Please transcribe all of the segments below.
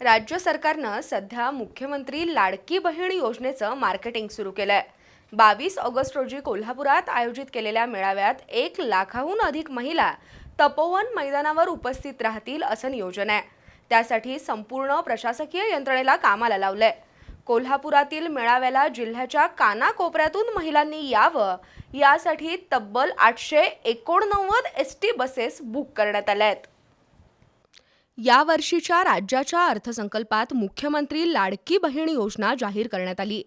राज्य सरकारनं सध्या मुख्यमंत्री लाडकी बहीण योजनेचं मार्केटिंग सुरू केलंय. बावीस ऑगस्ट रोजी कोल्हापुरात आयोजित केलेल्या मेळाव्यात एक लाखाहून अधिक महिला तपोवन मैदानावर उपस्थित राहतील असं नियोजन आहे. त्यासाठी संपूर्ण प्रशासकीय यंत्रणेला कामाला लावलंय. कोल्हापुरातील मेळाव्याला जिल्ह्याच्या कानाकोपऱ्यातून महिलांनी यावं यासाठी तब्बल आठशे एकोणनव्वद एस टी बसेस बुक करण्यात आल्या आहेत. या वर्षीच्या राज्याच्या अर्थसंकल्पात मुख्यमंत्री लाडकी बहीण योजना जाहीर करण्यात आली.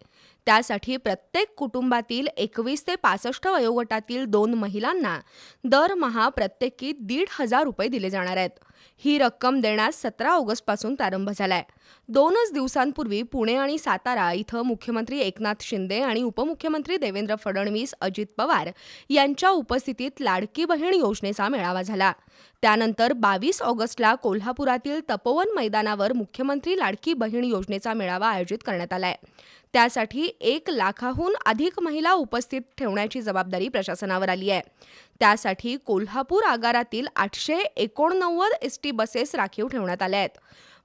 त्यासाठी प्रत्येक कुटुंबातील एकवीस ते पासष्ट वयोगटातील दोन महिलांना दरमहा प्रत्येकी दीड हजार रुपये दिले जाणार आहेत. ही रक्कम देण्यास सतरा ऑगस्टपासून प्रारंभ झालाय. दोनच दिवसांपूर्वी पुणे आणि सातारा इथं मुख्यमंत्री एकनाथ शिंदे आणि उपमुख्यमंत्री देवेंद्र फडणवीस अजित पवार यांच्या उपस्थितीत लाडकी बहीण योजनेचा मेळावा झाला. त्यानंतर बावीस ऑगस्टला कोल्हापुरातील तपोवन मैदानावर मुख्यमंत्री लाडकी बहीण योजनेचा मेळावा आयोजित करण्यात आलाय. त्यासाठी एक लाखाहून अधिक महिला उपस्थित ठेवण्याची जबाबदारी प्रशासनावर आली आहे. त्यासाठी कोल्हापूर आगारातील आठशे एकोणनव्वद एस टी बसेस राखीव ठेवण्यात आल्या आहेत.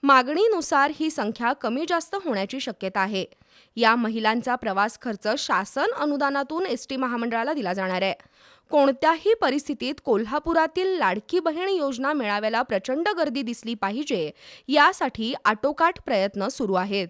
मागणीनुसार ही संख्या कमी जास्त होण्याची शक्यता आहे. या महिलांचा प्रवास खर्च शासन अनुदानातून एस टी महामंडळाला दिला जाणार आहे. कोणत्याही परिस्थितीत कोल्हापुरातील लाडकी बहीण योजना मेळाव्याला प्रचंड गर्दी दिसली पाहिजे यासाठी आटोकाट प्रयत्न सुरू आहेत.